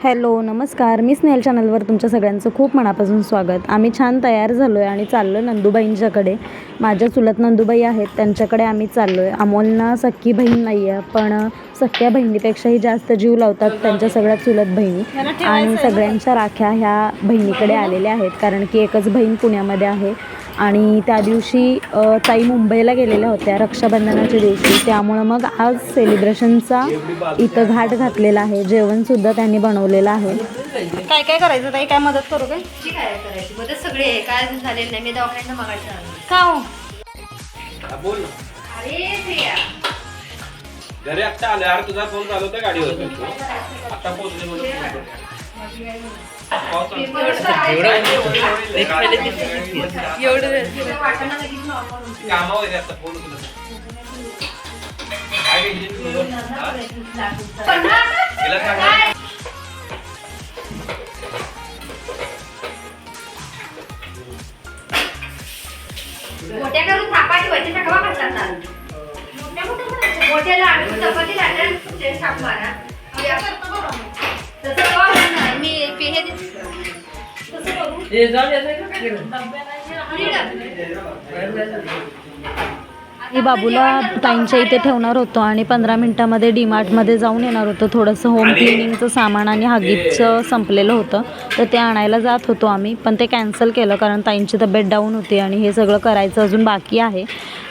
Hello नमस्कार. मी स्नेल चॅनलवर तुमच्या सगळ्यांचं खूप मनापासून स्वागत. आम्ही छान तयार झालो आहे आणि चाललो नंदूबाईंच्याकडे. माझ्या चुलत नंदूबाई आहेत त्यांच्याकडे आम्ही चाललो आहे अमोलना सख्खी बहीण नाही आहे पण सख्या बहिणीपेक्षाही जास्त जीव लावतात त्यांच्या सगळ्या चुलत बहिणी. आणि सगळ्यांच्या राख्या ह्या बहिणीकडे आलेल्या आहेत कारण की एकच बहीण पुण्यामध्ये आहे. आणि त्या दिवशी ताई मुंबईला गेलेल्या होत्या रक्षाबंधनाच्या दिवशी. त्यामुळं मग आज सेलिब्रेशनचा इथं घाट घातलेला आहे. जेवणसुद्धा त्यांनी बनवलेलं आहे. काय काय करायचं ताई? काय मदत करू काय? ती काय करायची? मदत सगळी आहे. काय झालेलं नाही. मी दवाखान्यात मागायचं. का हो? बोल अरे प्रिया. घरी आत्ता आले अरे तुझा फोन चालू होता गाडीवर आता पोहोचले म्हणून phone मोठ्या करून थापा ठेवायचे त्या कवा घातला मोठ्या मोठ्याला आम्ही चपाती लाटून थाप मारा मी बाबूला ताईंच्या इथे ठेवणार होतो आणि पंधरा मिनटामध्ये डीमार्टमध्ये जाऊन येणार होतो. थोडंसं होम क्लिनिंगचं सामान आणि हागीचं संपलेलं होतं. तर ते आणायला जात होतो आम्ही पण ते कॅन्सल केलं कारण ताईंची तब्येत डाऊन होती आणि हे सगळं करायचं अजून बाकी आहे.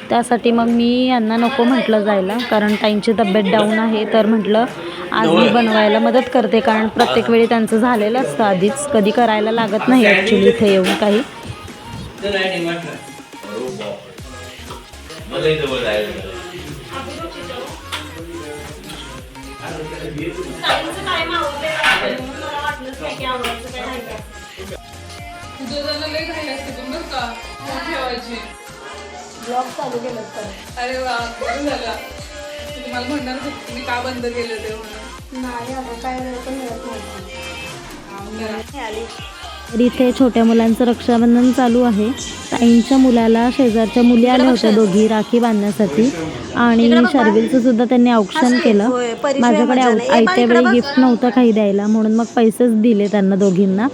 त्यासाठी मग मी यांना नको म्हटलं जायला कारण ताईंची तब्येत डाऊन आहे. तर म्हटलं आज मी बनवायला मदत करते कारण प्रत्येक वेळी त्यांचं झालेलं असतं आधीच. कधी करायला लागत नाही ॲक्च्युली इथे येऊन काही. मला लई असते पण बरं का? ठेवायची. ब्लॉग चालू केलं तर. अरे वा बरं झालं. मी तुम्हाला म्हणणार होते तुम्ही का बंद केलं ते म्हणून. नाही अगं काय वेळ पण मिळत जरा. तर इथे छोट्या मुलांचं रक्षाबंधन चालू आहे. ताईंच्या मुलाला शेजारच्या मुली आल्या होत्या दोघी राखी बांधण्यासाठी. आणि शर्विलचं सुद्धा त्यांनी औक्षण केलं. माझ्याकडे आयत्या वेळी गिफ्ट नव्हतं काही द्यायला म्हणून मग पैसेच दिले त्यांना दोघींना.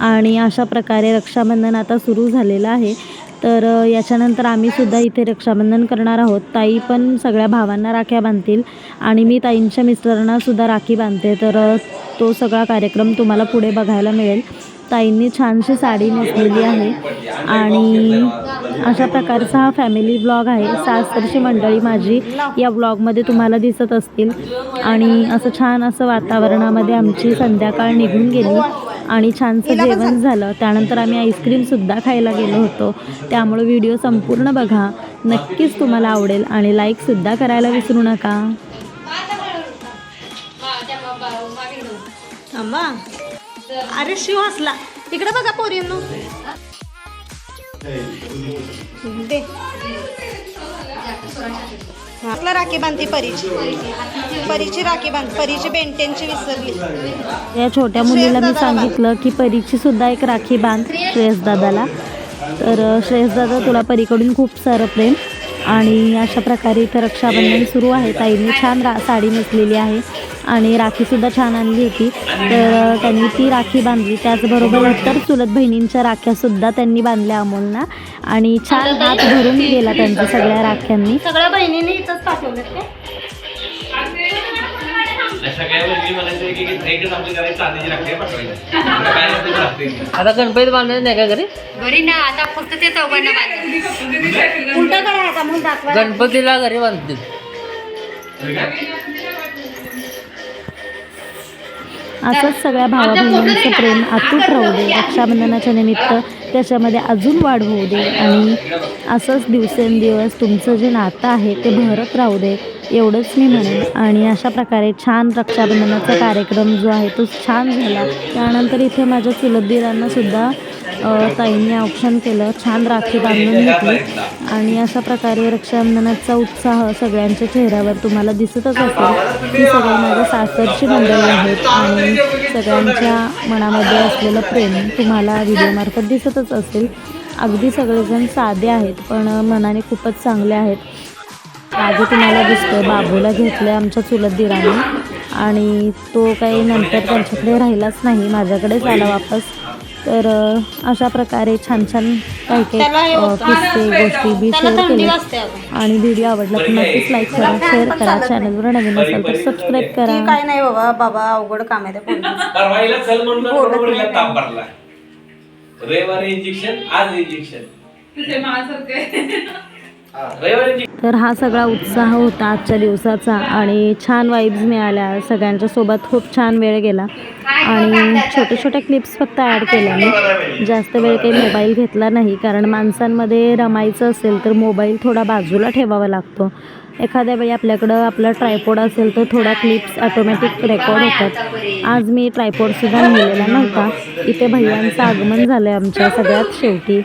आणि अशा प्रकारे रक्षाबंधन आता सुरू झालेलं आहे. तर याच्यानंतर आम्ही सुद्धा इथे रक्षाबंधन करणार आहोत. ताई पण सगळ्या भावांना राख्या बांधतील. आणि मी ताईंच्या मिस्टरांना सुद्धा राखी बांधते. तर तो सगळा कार्यक्रम तुम्हाला पुढे बघायला मिळेल. ताईंनी छानशी साडी नेसलेली आहे. आणि अशा प्रकारचा हा फॅमिली ब्लॉग आहे. सासरची मंडळी माझी या ब्लॉगमध्ये तुम्हाला दिसत असतील. आणि असं छान असं वातावरणामध्ये आमची संध्याकाळ निघून गेली. आणि छानसं जेवण झालं. त्यानंतर आम्ही आईस्क्रीमसुद्धा खायला गेलो होतो. त्यामुळे व्हिडिओ संपूर्ण बघा. नक्कीच तुम्हाला आवडेल. आणि लाईकसुद्धा करायला विसरू नका. अरे शिव हसला. इकडे बघा पोरींनो. दे. आपला राखी बांधती परीची. परीची राखी बांध परीची बेंटेनची विसरली. या छोट्या मुलीला मी सांगितलं की परीची सुद्धा एक राखी बांध श्रेयस दादाला. तर श्रेयस दादा तुला परीकडून खूप सारं प्रेम. आणि अशा प्रकारे इथं रक्षाबंधन सुरू आहे. ताईंनी छान रा साडी नेसलेली आहे आणि राखीसुद्धा छान आणली होती. तर त्यांनी ती राखी बांधली. त्याचबरोबर इतर चुलत बहिणींच्या राख्यासुद्धा त्यांनी बांधल्या अमोलना. आणि छान हात भरून गेला त्यांच्या सगळ्या राख्यांनी. सगळ्या बहिणींनी आता गणपती बांधायचं नाही का घरी? घरी ना आता फक्त ते चौघांना बांधायचं उलटा करायचा म्हणून दाखवा. गणपतीला घरी बांधतील. असंच सगळ्या भावा बहिणींचं प्रेम अतूट राहू दे. रक्षाबंधनाच्या निमित्त त्याच्यामध्ये अजून वाढ होऊ दे आणि असंच दिवसेंदिवस तुमचं जे नातं आहे ते भरत राहू दे एवढंच मी म्हणेन. आणि अशा प्रकारे छान रक्षाबंधनाचा कार्यक्रम जो आहे तो छान झाला. त्यानंतर इथे माझ्या चुलत सुद्धा ताईंनी औक्षण केलं छान राखी बांधून घेतली. आणि अशा प्रकारे रक्षाबंधनाचा उत्साह सगळ्यांच्या चेहऱ्यावर तुम्हाला दिसतच असेल ही सगळी माझ्या सासरची मंडळी आहेत आणि सगळ्यांच्या मनामध्ये असलेलं प्रेम तुम्हाला व्हिडिओमार्फत दिसतच असेल. अगदी सगळेजण साधे आहेत पण मनाने खूपच चांगले आहेत. आज तुम्हाला दिसतं बाबूला घेतलं आहे आमच्या चुलत दिराने. आणि तो काही नंतर त्यांच्याकडे राहिलाच नाही माझ्याकडेच आला वापस. तर अशा प्रकारे छान छान काही काही किस्से गोष्टी बी शेअर केले आणि व्हिडिओ आवडला तर नक्कीच लाईक करा शेअर करा चॅनलवर नवीन असाल तर सबस्क्राईब करा. काय नाही बाबा बाबा अवघड काम आहे रविवारी इंजेक्शन आज इंजेक्शन रविवारी इंजेक्शन तर हा सगळा उत्साह होता आजच्या दिवसाचा आणि छान वाईब्स मिळाल्या. सगळ्यांच्या सोबत खूप छान वेळ गेला. आणि छोट्या छोट्या क्लिप्स फक्त ॲड केल्या मी. जास्त वेळ काही मोबाईल घेतला नाही. कारण माणसांमध्ये रमायचं असेल तर मोबाईल थोडा बाजूला ठेवावा लागतो. एखाद्या वेळी आपल्याकडं आपला ट्रायपॉड असेल तर थोड्या क्लिप्स ऑटोमॅटिक रेकॉर्ड होतात. आज मी ट्रायपोडसुद्धा नेलेला नव्हता. इथे भैयांचं आगमन झालं आहे आमच्या सगळ्यात शेवटी.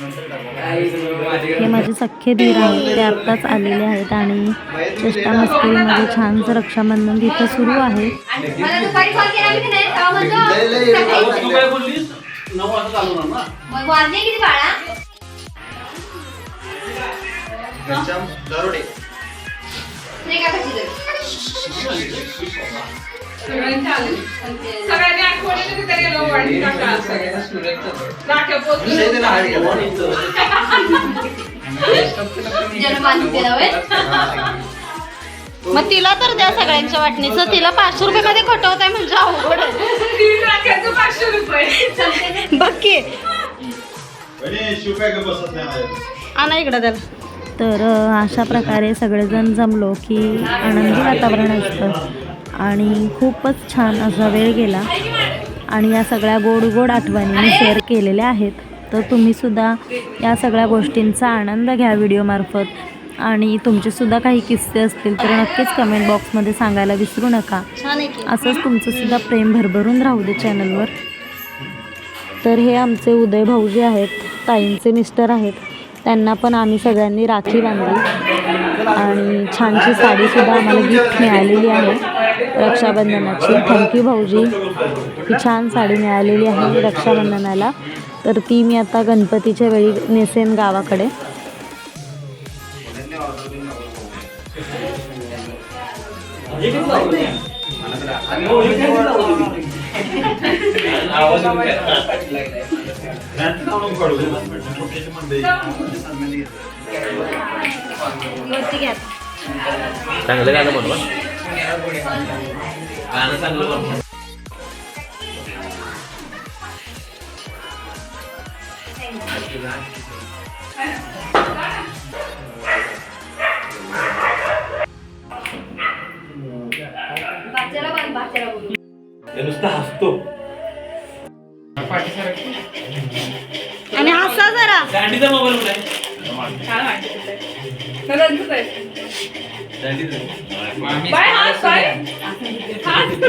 हे माझे सख्खे धीर आहेत. ते आत्ताच आलेले आहेत आणि चेष्टा मस्करीमध्ये छानसं रक्षाबंधन तिथं सुरू आहे. मग आले सगळ्यांनी आठवणी तिथे गेलो वाढली तिला तर द्या सगळ्यांच्या वाटणीचं. तिला पाचशे रुपये मध्ये खटवत आहे. म्हणजे अवघड पाचशे रुपये. बघ आणा इकडं त्याला. तर अशा प्रकारे सगळेजण जमलो की आनंदी वातावरण असतं. आणि खूपच छान असा वेळ गेला. आणि या सगळ्या गोड गोड आठवणी मी शेअर केलेल्या आहेत. तर तुम्हीसुद्धा या सगळ्या गोष्टींचा आनंद घ्या व्हिडिओमार्फत आणि तुमचेसुद्धा काही किस्से असतील तर नक्कीच कमेंट बॉक्समध्ये सांगायला विसरू नका. असंच तुमचंसुद्धा प्रेम भरभरून राहू दे चॅनलवर तर हे आमचे उदय भाऊ जे आहेत ताईंचे मिस्टर आहेत त्यांना पण आम्ही सगळ्यांनी राखी बांधली. आणि छानशी साडीसुद्धा आम्हाला गिफ्ट मिळालेली आहे. रक्षाबंधनाची. थँक्यू भाऊजी. ही छान साडी मिळालेली आहे रक्षाबंधनाला. तर ती मी आता गणपतीच्या वेळी नेसेन गावाकडे. येऊन काय? चांगलं गाणं बनवा गाणं चांगलं. ते नुसतं हसतो. आणि हसा जरा. दांडीचा मोबाईल कुठे रंजूच आहे. बाय हात बाय हात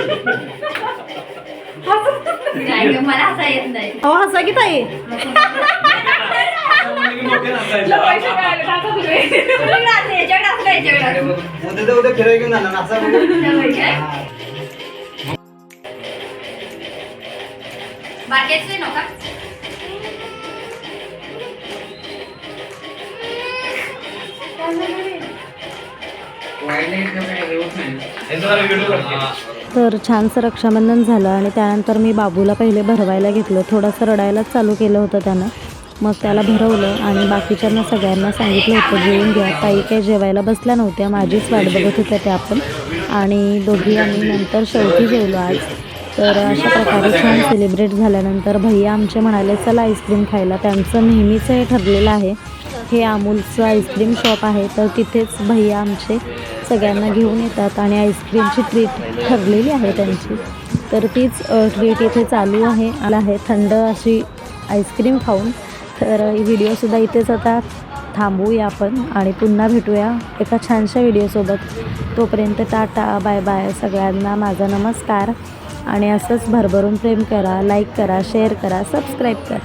नाही गं, मला हसा येत नाही अहो हसा की ताई. तुला पैसे टाका याच्याकडे असलं, याच्याकडे. उद्या उद्या फिरायला घेऊन जाणार ना असं त्यामुळे काय? बारक्याचं आहे नका तर छानसं रक्षाबंधन झालं आणि त्यानंतर मी बाबूला पहिले भरवायला घेतलं. थोडंसं रडायलाच चालू केलं होतं त्यानं. मग त्याला भरवलं आणि बाकीच्यांना सगळ्यांना सांगितलं होतं जेवून घ्या. ताई काही जेवायला बसल्या नव्हत्या. माझीच वाट बघत होत्या त्या पण. आणि दोघी आम्ही नंतर शेवटी जेवलो आज. तर अशा प्रकारे छान सेलिब्रेट झाल्यानंतर भैया आमचे म्हणाले चला आईस्क्रीम खायला. त्यांचं नेहमीचं हे ठरलेलं आहे हे अमूलचं आईस्क्रीम शॉप आहे. तर तिथेच भैया आमचे सगळ्यांना घेऊन येतात आणि आईस्क्रीमची ट्रीट ठरलेली आहे त्यांची. तर तीच ट्रीट इथे चालू आहे. आला आहे थंड अशी आईस्क्रीम खाऊन. तर व्हिडिओसुद्धा इथेच आता थांबूया आपण आणि पुन्हा भेटूया एका छानशा व्हिडिओसोबत तोपर्यंत टाटा बाय बाय. सगळ्यांना माझा नमस्कार. आणि असंच भरभरून प्रेम करा लाईक करा शेअर करा सबस्क्राईब करा.